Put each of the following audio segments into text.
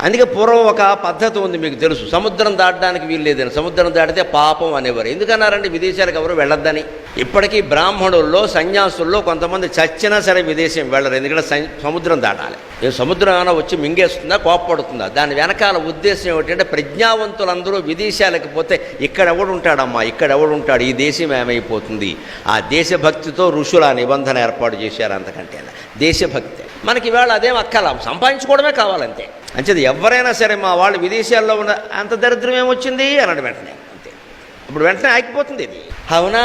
అందుకే పూర్వం ఒక పద్ధతి ఉంది మీకు తెలుసు. సముద్రం దాటడానికి వీలు లేదని. సముద్రం దాటితే పాపం అనేవారు. ఎందుకన్నారంటే విదేశాలకు ఎవరు వెళ్ళొద్దని. ఇప్పటికీ బ్రాహ్మణుల్లో సన్యాసుల్లో కొంతమంది చచ్చినా సరే విదేశం వెళ్ళరు. ఎందుకంటే సముద్రం దాటాలి. ఏ సముద్రం ఏమైనా వచ్చి మింగేస్తుందా కోపడుతుందా దాని వెనకాల ఉద్దేశం ఏమిటంటే ప్రజ్ఞావంతులందరూ విదేశాలకు పోతే ఇక్కడ ఎవడు ఉంటాడమ్మా? ఇక్కడ ఎవడు ఉంటాడు? ఈ దేశం ఏమైపోతుంది? ఆ దేశభక్తితో ఋషుల నిబంధన ఏర్పాటు చేశారు అంతకంటే. దేశభక్తి. మనకి ఇవాళ అదేం అక్కల సంపాదించుకోవడమే కావాలంతే. అంచేది ఎవరైనా సరే మా వాళ్ళు విదేశాల్లో ఉన్న అంత దరిద్రం ఏమొచ్చింది అన్నాడు వెంటనే అంతే. ఇప్పుడు వెంటనే ఆగిపోతుంది ఇది. అవునా?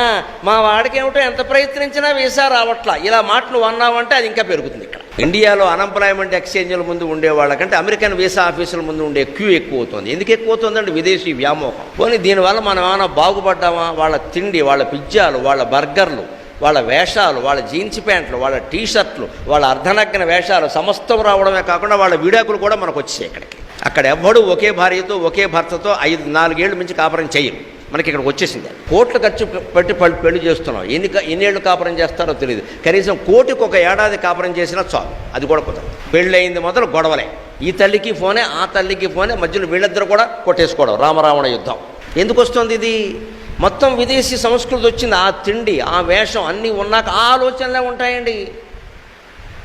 మా వాడికి ఏమిటో ఎంత ప్రయత్నించినా వీసా రావట్లా. ఇలా మాట నువ్వు అన్నావంటే అది ఇంకా పెరుగుతుంది ఇక్కడ. ఇండియాలో అన్ఎంప్లాయ్మెంట్ ఎక్స్చేంజ్ల ముందు ఉండే వాళ్ళకంటే అమెరికన్ వీసా ఆఫీసుల ముందు ఉండే క్యూ ఎక్కువ అవుతుంది ఎందుకు ఎక్కువ అవుతుందంటే విదేశీ వ్యామోహం. పోనీ దీనివల్ల మనం ఏమైనా బాగుపడ్డామా? వాళ్ళ తిండి వాళ్ళ పిజ్జాలు వాళ్ళ బర్గర్లు. వాళ్ళ వేషాలు వాళ్ళ జీన్స్ ప్యాంట్లు వాళ్ళ టీ షర్ట్లు వాళ్ళ అర్ధనగ్న వేషాలు సమస్తం రావడమే కాకుండా వాళ్ళ విడాకులు కూడా మనకు వచ్చాయి ఇక్కడికి. అక్కడ ఎవ్వడు ఒకే భార్యతో ఒకే భర్తతో ఐదు నాలుగేళ్ళు మించి కాపురం చేయరు. మనకి ఇక్కడికి వచ్చేసింది. కోట్లు ఖర్చు పెట్టి పెళ్ళి చేస్తున్నాం. ఎన్ని ఎన్నేళ్ళు కాపురం చేస్తారో తెలియదు కనీసం కోటికి ఒక ఏడాది కాపురం చేసినా చాలు. అది కూడా కుదరదు. పెళ్ళి అయింది మొదలు గొడవలే. ఈ తల్లికి ఫోనే ఆ తల్లికి ఫోనే మధ్యలో వీళ్ళిద్దరు కూడా కొట్టేసుకోవడం. రామరావణ యుద్ధం. ఎందుకు వస్తుంది ఇది? మొత్తం విదేశీ సంస్కృతి వచ్చింది. ఆ తిండి ఆ వేషం అన్నీ ఉన్నాక ఆ ఆలోచనలే ఉంటాయండి.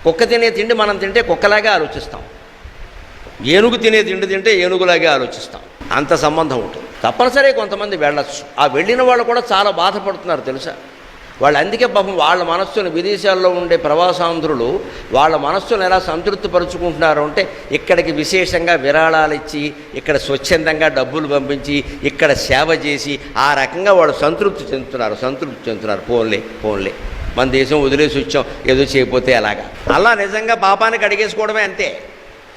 కుక్క తినే తిండి మనం తింటే కుక్కలాగే ఆలోచిస్తాం. ఏనుగు తినే తిండి తింటే ఏనుగులాగే ఆలోచిస్తాం. అంత సంబంధం ఉంటుంది. తప్పనిసరి కొంతమంది వెళ్ళొచ్చు. ఆ వెళ్ళిన వాళ్ళు కూడా చాలా బాధపడుతున్నారు తెలుసా? వాళ్ళు అందుకే పాపం వాళ్ళ మనస్సును విదేశాల్లో ఉండే ప్రవాసాంధ్రులు వాళ్ళ మనస్సును ఎలా సంతృప్తి పరుచుకుంటున్నారు అంటే ఇక్కడికి విశేషంగా విరాళాలు ఇచ్చి ఇక్కడ స్వచ్ఛందంగా డబ్బులు పంపించి ఇక్కడ సేవ చేసి ఆ రకంగా వాళ్ళు సంతృప్తి చెందుతున్నారు సంతృప్తి చెందుతున్నారు. ఫోన్లే ఫోన్లే మన దేశం వదిలేసి వచ్చాం ఏదో చేయకపోతే అలాగా అలా నిజంగా పాపానికి అడిగేసుకోవడమే అంతే.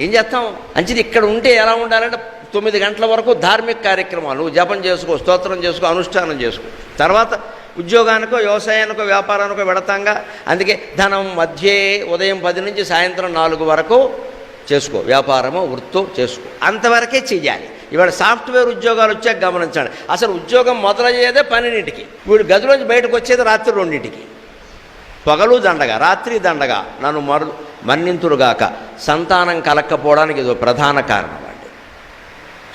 ఏం చేస్తాం? అంచేది ఇక్కడ ఉంటే ఎలా ఉండాలంటే తొమ్మిది గంటల వరకు ధార్మిక కార్యక్రమాలు. జపం చేసుకో స్తోత్రం చేసుకో అనుష్ఠానం చేసుకో. తర్వాత ఉద్యోగానికో వ్యవసాయానికో వ్యాపారానికో వెడతాంగా అందుకే ధనం మధ్యే ఉదయం పది నుంచి సాయంత్రం నాలుగు వరకు చేసుకో. వ్యాపారమో వృత్తో చేసుకో. అంతవరకే చేయాలి ఇవాళ సాఫ్ట్వేర్ ఉద్యోగాలు వచ్చాక గమనించండి. అసలు ఉద్యోగం మొదలయ్యేదే పన్నెండింటికి. వీడు గదిలోంచి బయటకు వచ్చేది రాత్రి రెండింటికి. పగలు దండగా రాత్రి దండగా నన్ను మరు మన్నింతురుగాక. సంతానం కలక్కపోవడానికి ఇదో ప్రధాన కారణం.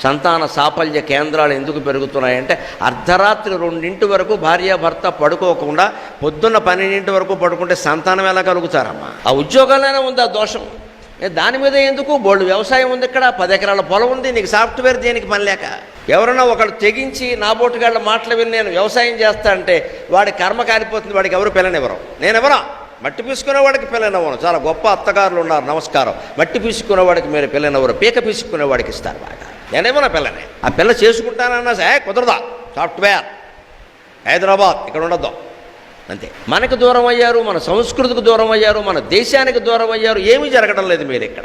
సంతాన సాఫల్య కేంద్రాలు ఎందుకు పెరుగుతున్నాయంటే అర్ధరాత్రి రెండింటి వరకు భార్యాభర్త పడుకోకుండా పొద్దున్న పన్నెండింటి వరకు పడుకుంటే సంతానం ఎలా కలుగుతారమ్మా? ఆ ఉద్యోగాలైనా ఉంది ఆ దోషం దాని మీద ఎందుకు? బోల్డ్ వ్యవసాయం ఉంది ఇక్కడ పది ఎకరాల పొలం ఉంది నీకు సాఫ్ట్వేర్ దేనికి పని లేక? ఎవరైనా ఒకళ్ళు తెగించి నా బోటుగాళ్ళ మాటలు విని నేను వ్యవసాయం చేస్తా అంటే వాడి కర్మ కాలిపోతుంది వాడికి ఎవరు పిల్లనివ్వరు నేనెవరా? మట్టి పీసుకునేవాడికి పిల్లనివ్వను చాలా గొప్ప అత్తగారులు ఉన్నారు నమస్కారం. మట్టి పీసుకునేవాడికి మీరు పిల్లనివ్వరు పీక పీసుకునేవాడికి ఇస్తారు బాగా. నేనేమన్నా పిల్లనే. ఆ పిల్ల చేసుకుంటానన్నా సరే కుదరదా. సాఫ్ట్వేర్. హైదరాబాద్ ఇక్కడ ఉండద్దు. అంతే. మనకు దూరం అయ్యారు మన సంస్కృతికి దూరం అయ్యారు మన దేశానికి దూరం అయ్యారు ఏమీ జరగడం లేదు మీరు ఇక్కడ